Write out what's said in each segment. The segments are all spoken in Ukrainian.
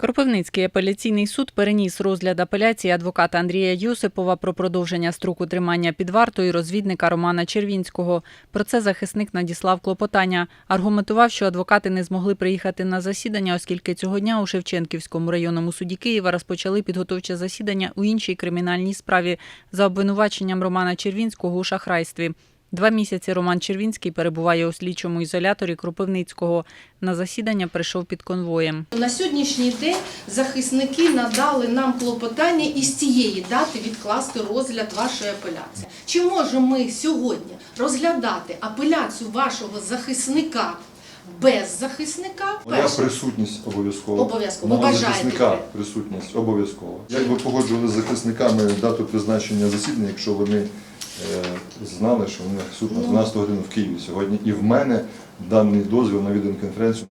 Кропивницький апеляційний суд переніс розгляд апеляції адвоката Андрія Йосипова про продовження строку тримання під вартою розвідника Романа Червінського. Про це захисник надіслав клопотання. Аргументував, що адвокати не змогли приїхати на засідання, оскільки цього дня у Шевченківському районному суді Києва розпочали підготовче засідання у іншій кримінальній справі за обвинуваченням Романа Червінського у шахрайстві. Два місяці Роман Червінський перебуває у слідчому ізоляторі Кропивницького. На засідання прийшов під конвоєм. На сьогоднішній день захисники надали нам клопотання із цієї дати відкласти розгляд вашої апеляції. Чи можемо ми сьогодні розглядати апеляцію вашого захисника без захисника? Моя присутність обов'язково. Обов'язково. Ви Мого захисника присутність обов'язково. Як ви погоджували з захисниками дату призначення засідання, якщо вони знали, що в них суд на Ну. 12 годину в Києві сьогодні, і в мене даний дозвіл на відеоконференцію.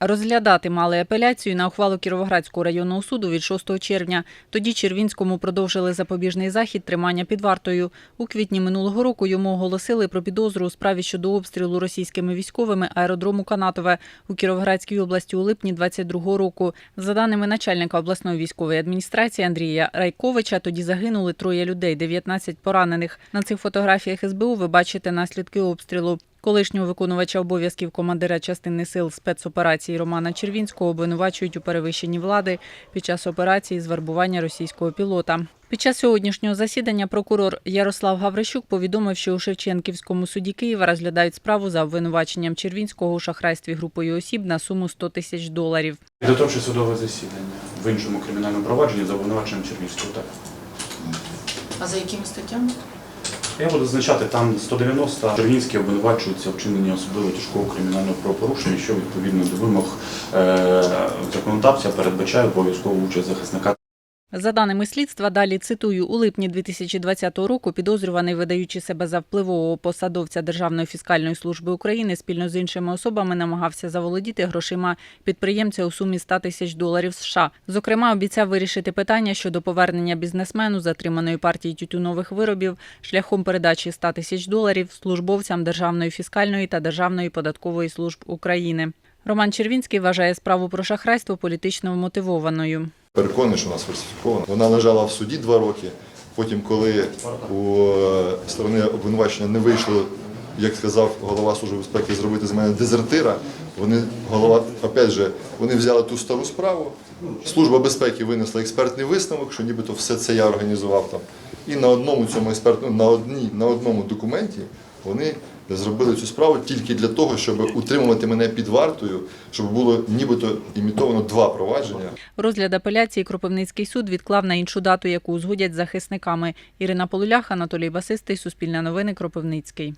Розглядати мали апеляцію на ухвалу Кіровоградського районного суду від 6 червня. Тоді Червінському продовжили запобіжний захід тримання під вартою. У квітні минулого року йому оголосили про підозру у справі щодо обстрілу російськими військовими аеродрому Канатове у Кіровоградській області у липні 22 року. За даними начальника обласної військової адміністрації Андрія Райковича, тоді загинули троє людей, 19 поранених. На цих фотографіях СБУ ви бачите наслідки обстрілу. Колишнього виконувача обов'язків командира частини сил спецоперації Романа Червінського обвинувачують у перевищенні влади під час операції з вербування російського пілота. Під час сьогоднішнього засідання прокурор Ярослав Гаврищук повідомив, що у Шевченківському суді Києва розглядають справу за обвинуваченням Червінського у шахрайстві групою осіб на суму 100 тисяч доларів. Підготовче судове засідання в іншому кримінальному провадженні за обвинуваченням Чернівського. Так. А за якими статтями? Я буду зазначати, там 190 Чернівський обвинувачується вчинення особливо тяжкого кримінального правопорушення, що відповідно до вимог е, законодавця передбачає обов'язкову участь захисника За даними слідства, далі цитую, у липні 2020 року підозрюваний, видаючи себе за впливового посадовця Державної фіскальної служби України, спільно з іншими особами намагався заволодіти грошима підприємця у сумі 100 тисяч доларів США. Зокрема, обіцяв вирішити питання щодо повернення бізнесмену затриманої партії тютюнових виробів шляхом передачі 100 тисяч доларів службовцям Державної фіскальної та Державної податкової служб України. Роман Червінський вважає справу про шахрайство політично вмотивованою. Переконаний, що вона сфальсифікована. Вона лежала в суді два роки. Потім, коли у е, сторони обвинувачення не вийшло, як сказав голова Служби безпеки, зробити з мене дезертира, вони голова, опять же, вони взяли ту стару справу. Служба безпеки винесла експертний висновок, що нібито все це я організував там. І на одному цьому експертному, на одній, на одному документі вони зробили цю справу тільки для того, щоб утримувати мене під вартою, щоб було нібито імітовано два провадження. Розгляд апеляції Кропивницький суд відклав на іншу дату, яку узгодять захисниками. Ірина Полулях, Анатолій Басистий, Суспільне новини, Кропивницький.